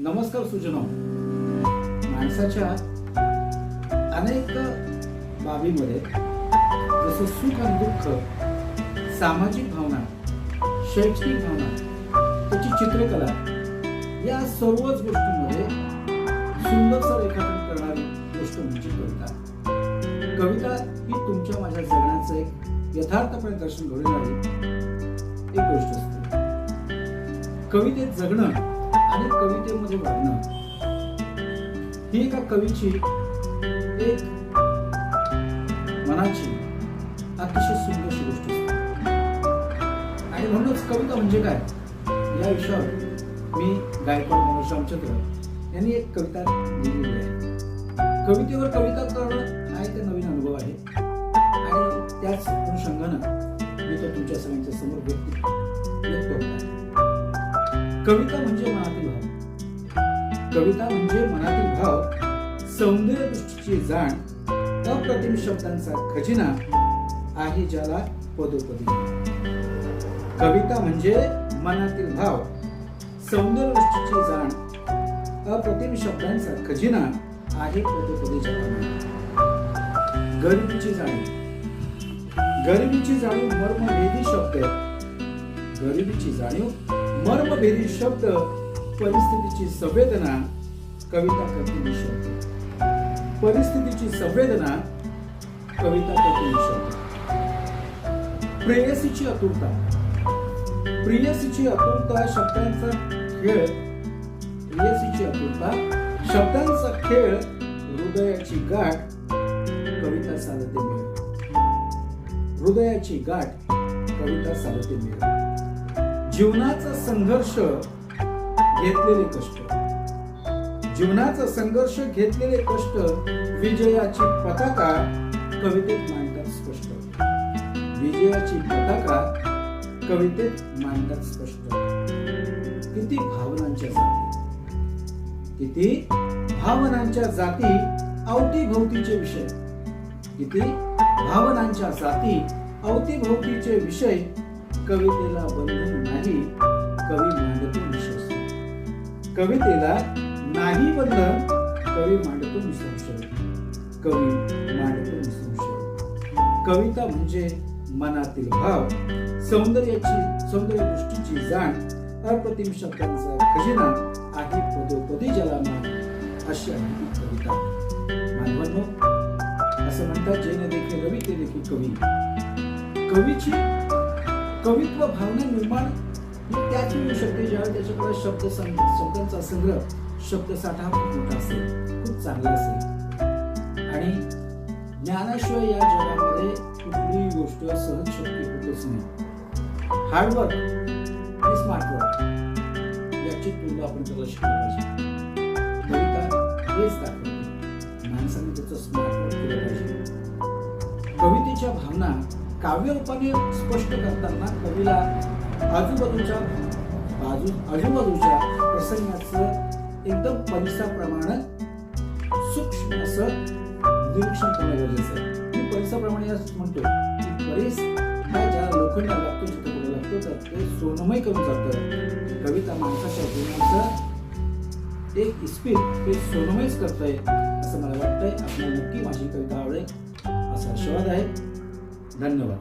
नमस्कार सुजनो माणसाच्या अनेक बाबीमध्ये जसं सुख आणि दुःख सामाजिक भावना शैक्षणिक भावना त्याची चित्रकला या सर्वच गोष्टींमध्ये सुंदरसं रेखाटन करणारी गोष्ट म्हणजे कविता. कविता ही तुमच्या माझ्या जगण्याचं एक यथार्थपणे दर्शन घडवणारी एक गोष्ट असते. कवितेत जगणं आणि कवितेमध्ये वाढणं. ही एका कवीची एक मनाची अतिशय सुंदरशी गोष्ट असते. आणि म्हणूनच कविता म्हणजे काय? या विषयावर मी गायकवाड मनोज रामचंद्र यांनी एक कविता लिहिलेली आहे. कवितेवर कविता करणं हा एक नवीन अनुभव आहे. आणि त्याच अनुषंगानं मी तो तुमच्या सगळ्यांच्या समोर व्यक्त कविता म्हणजे मनातील भाव. कविता म्हणजे मनातील भाव सौंदर्य दृष्टीची जाण अप्रतिम शब्दांचा खजिना आहे ज्याला पदोपदी. कविता म्हणजे मनातील भाव सौंदर्य दृष्टीची जाण अप्रतिम शब्दांचा खजिना आहे पदोपदी गरिबीची जाणीव. गरिबीची जाणीव मर्मभेदी शब्द गरिबीची जाणीव मर्मभेदी शब्द परिस्थितीची संवेदना कविता करते शब्द. परिस्थितीची संवेदना कविता करते शब्द. प्रेयसीची आतुरता प्रियसीची आतुरता शब्दांचा खेळ. प्रियसीची आतुरता शब्दांचा खेळ. हृदयाची गाठ कविता साधते मिळ हृदयाची गाठ कविता साधते मिळ जीवनाचा संघर्ष घेतलेले कष्ट. जीवनाचा संघर्ष घेतलेले कष्ट विजयाची पताका कवितेत मांडतात स्पष्ट. विजयाची पताका कवितेत मांडतात स्पष्ट. किती भावनांच्या जाती किती भावनांच्या जाती अवतीभोवतीचे विषय. किती भावनांच्या जाती अवतीभोवतीचे विषय कवितेला बंधन नाही. कवितेला नाही बंधन कवी मांडतो निसंशय. कवी मांडतो निसंशय. कविता म्हणजे मनातील भाव. सौंदर्याची सौंदर्य दृष्टीची जाण. अप्रतिम शब्दांचा खजिना. आहे पदोपदी ज्याला मान अशी आहे कविता. मानवांनो असं म्हणतात जैन देखील रवी ते देखील कवी. कवीची कवित्व भावना निर्माण त्याच वेळी शब्द शकते ज्यावेळी त्याच्यामुळे शब्द शब्दांचा संग्रह शब्दसाठा खूप मोठा असेल खूप चांगला असेल. आणि ज्ञानाशिवाय या जगामध्ये कुठलीही गोष्ट सहज शक्य होतच नाही. हार्डवर्क आणि स्मार्टवर्क याची तुलना आपण त्याला शिकलं पाहिजे. कविता हेच दाखवते. माणसाने त्याचं स्मार्टवर्क केलं पाहिजे. कवितेच्या भावना काव्यरूपाने स्पष्ट करताना कवीला आजूबाजूच्या बाजू आजूबाजूच्या प्रसंगाचं एकदम परिसाप्रमाणे सूक्ष्म असं निरीक्षण करणं गरजेचं आहे. मी परिसाप्रमाणे म्हणतो की परिस हा ज्या लोखंडा लागतो जिथं लागतो तर ते सोनमय करून जातं. कविता माणसाच्या जीवनाचं एक इस्पित ते सोनमयच करतंय असं मला वाटतंय. आपल्याला नक्की माझी कविता आवडेल. असा आशीर्वाद आहे. धन्यवाद.